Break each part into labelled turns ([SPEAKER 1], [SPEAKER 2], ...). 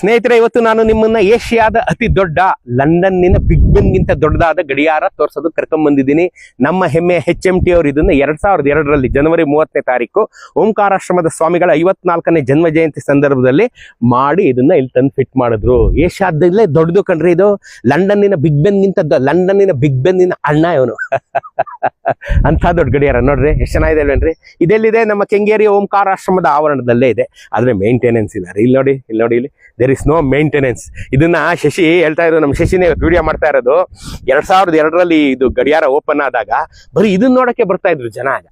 [SPEAKER 1] ಸ್ನೇಹಿತರೆ, ಇವತ್ತು ನಾನು ನಿಮ್ಮನ್ನ ಏಷ್ಯಾದ ಅತಿ ದೊಡ್ಡ, ಲಂಡನ್ನಿನ ಬಿಗ್ ಬೆನ್ಗಿಂತ ದೊಡ್ಡದಾದ ಗಡಿಯಾರ ತೋರ್ಸೋದು ಕರ್ಕೊಂಡ್ ಬಂದಿದ್ದೀನಿ ನಮ್ಮ ಹೆಮ್ಮೆ ಎಚ್ ಎಂ ಟಿ ಅವರು ಇದನ್ನ ಎರಡ್ ಸಾವಿರದ ಎರಡರಲ್ಲಿ ಜನವರಿ ಮೂವತ್ತನೇ ತಾರೀಕು ಓಂಕಾರಾಶ್ರಮದ ಸ್ವಾಮಿಗಳ ಐವತ್ನಾಲ್ಕನೇ ಜನ್ಮ ಜಯಂತಿ ಸಂದರ್ಭದಲ್ಲಿ ಮಾಡಿ ಇದನ್ನ ಇಲ್ಲಿ ತಂದು ಫಿಟ್ ಮಾಡಿದ್ರು. ಏಷ್ಯಾದಲ್ಲೇ ದೊಡ್ಡದು ಕಣ್ರಿ ಇದು. ಲಂಡನ್ನಿನ ಬಿಗ್ ಬೆನ್ಗಿಂತ ಲಂಡನ್ ಲಂಡನ್ನಿನ ಬಿಗ್ ಬೆನ್ನಿನ ಅಣ್ಣ ಇವನು. ಅಂತ ದೊಡ್ಡ ಗಡಿಯಾರ ನೋಡ್ರಿ, ಎಷ್ಟು ಚೆನ್ನಾಗಿದೆ ಅಲ್ವೇನ್ರಿ? ಇದೆಲ್ಲಿದೆ? ನಮ್ಮ ಕೆಂಗೇರಿ ಓಂಕಾರ ಆಶ್ರಮದ ಆವರಣದಲ್ಲೇ ಇದೆ. ಆದ್ರೆ ಮೇಂಟೆನೆನ್ಸ್ ಇಲ್ಲ ರೀ. ಇಲ್ಲಿ ನೋಡಿ ಇಲ್ಲಿ ನೋಡಿ, ಇಲ್ಲಿ. ದೇರ್ ಇಸ್ ನೋ ಮೇಂಟೆನೆನ್ಸ್ ಇದನ್ನ ಶಶಿ ಹೇಳ್ತಾ ಇದ್ರು ನಮ್ಮ ಶಶಿನೇ ವಿಡಿಯೋ ಮಾಡ್ತಾ ಇರೋದು. ಎರಡ್ ಸಾವಿರದ ಎರಡರಲ್ಲಿ ಇದು ಗಡಿಯಾರ ಓಪನ್ ಆದಾಗ ಬರೀ ಇದನ್ನ ನೋಡಕ್ಕೆ ಬರ್ತಾ ಇದ್ರು ಜನ ಆಗ.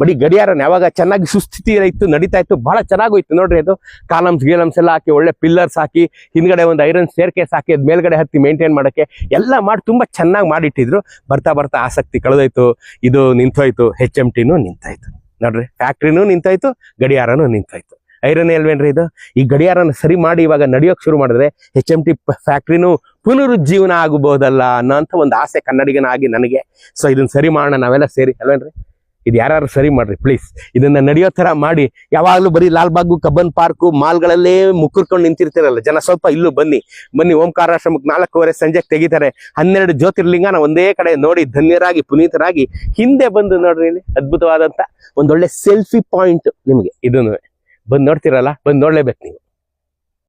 [SPEAKER 1] ಬರೀ ಗಡಿಯಾರನ ಯಾವಾಗ ಚೆನ್ನಾಗಿ ಸುಸ್ಥಿತಿ ಇತ್ತು, ನಡೀತಾ ಇತ್ತು, ಬಹಳ ಚೆನ್ನಾಗೋಯ್ತು ನೋಡ್ರಿ ಅದು. ಕಾಲಮ್ಸ್, ಗೀಲಮ್ಸ್ ಎಲ್ಲ ಹಾಕಿ, ಒಳ್ಳೆ ಪಿಲ್ಲರ್ಸ್ ಹಾಕಿ, ಹಿಂದ್ಗಡೆ ಒಂದು ಐರನ್ ಸ್ಟೇರ್ ಕೇಸ್ ಹಾಕಿ, ಅದ್ ಮೇಲ್ಗಡೆ ಹತ್ತಿ ಮೇಂಟೈನ್ ಮಾಡಕ್ಕೆ ಎಲ್ಲ ಮಾಡಿ ತುಂಬಾ ಚೆನ್ನಾಗಿ ಮಾಡಿಟ್ಟಿದ್ರು. ಬರ್ತಾ ಬರ್ತಾ ಆಸಕ್ತಿ ಕಳೆದೋಯ್ತು. ಇದು ನಿಂತೋಯ್ತು ಹೆಚ್ ಎಂ ಟಿನೂ ನಿಂತಾಯ್ತು. ನೋಡ್ರಿ ಫ್ಯಾಕ್ಟ್ರಿನೂ ನಿಂತಾಯ್ತು, ಗಡಿಯಾರನೂ ನಿಂತಾಯ್ತು. ಐರನ್ ಎಲ್ವೇನ್ರಿ ಇದು? ಈ ಗಡಿಯಾರನ ಸರಿ ಮಾಡಿ ಇವಾಗ ನಡೆಯೋಕ್ ಶುರು ಮಾಡಿದ್ರೆ ಹೆಚ್ ಎಂ ಟಿ ಫ್ಯಾಕ್ಟ್ರಿನೂ ಪುನರುಜ್ಜೀವನ ಆಗಬಹುದಲ್ಲ ಅನ್ನೋಂಥ ಒಂದು ಆಸೆ ಕನ್ನಡಿಗನಾಗಿ ನನಗೆ. ಸೊ ಇದನ್ನ ಸರಿ ಮಾಡೋಣ, ನಾವೆಲ್ಲ ಸೇರಿ, ಅಲ್ವೇನ್ರಿ? ಇದು ಯಾರು ಸರಿ ಮಾಡ್ರಿ ಪ್ಲೀಸ್ ಇದನ್ನ ನಡೆಯೋ ತರ ಮಾಡಿ. ಯಾವಾಗ್ಲೂ ಬರೀ ಲಾಲ್ಬಾಗು ಕಬ್ಬನ್ ಪಾರ್ಕು, ಮಾಲ್ಗಳಲ್ಲೇ ಮುಕ್ಕರ್ಕೊಂಡು ನಿಂತಿರ್ತೀರಲ್ಲ, ಜನ ಸ್ವಲ್ಪ ಇಲ್ಲೂ ಬನ್ನಿ. ಬನ್ನಿ ಓಂಕಾರಾಶ್ರಮಕ್ಕೆ ನಾಲ್ಕೂವರೆ ಸಂಜೆಗೆ ತೆಗಿತಾರೆ. ಹನ್ನೆರಡು ಜ್ಯೋತಿರ್ಲಿಂಗನ ಒಂದೇ ಕಡೆ ನೋಡಿ, ಧನ್ಯರಾಗಿ, ಪುನೀತರಾಗಿ ಹಿಂದೆ ಬಂದು ನೋಡ್ರಿ ಇಲ್ಲಿ, ಅದ್ಭುತವಾದಂತ ಒಂದೊಳ್ಳೆ ಸೆಲ್ಫಿ ಪಾಯಿಂಟ್ ನಿಮ್ಗೆ. ಇದನ್ನು ಬಂದು ನೋಡ್ತಿರಲ್ಲ, ಬಂದು ನೋಡ್ಲೇಬೇಕು ನೀವು.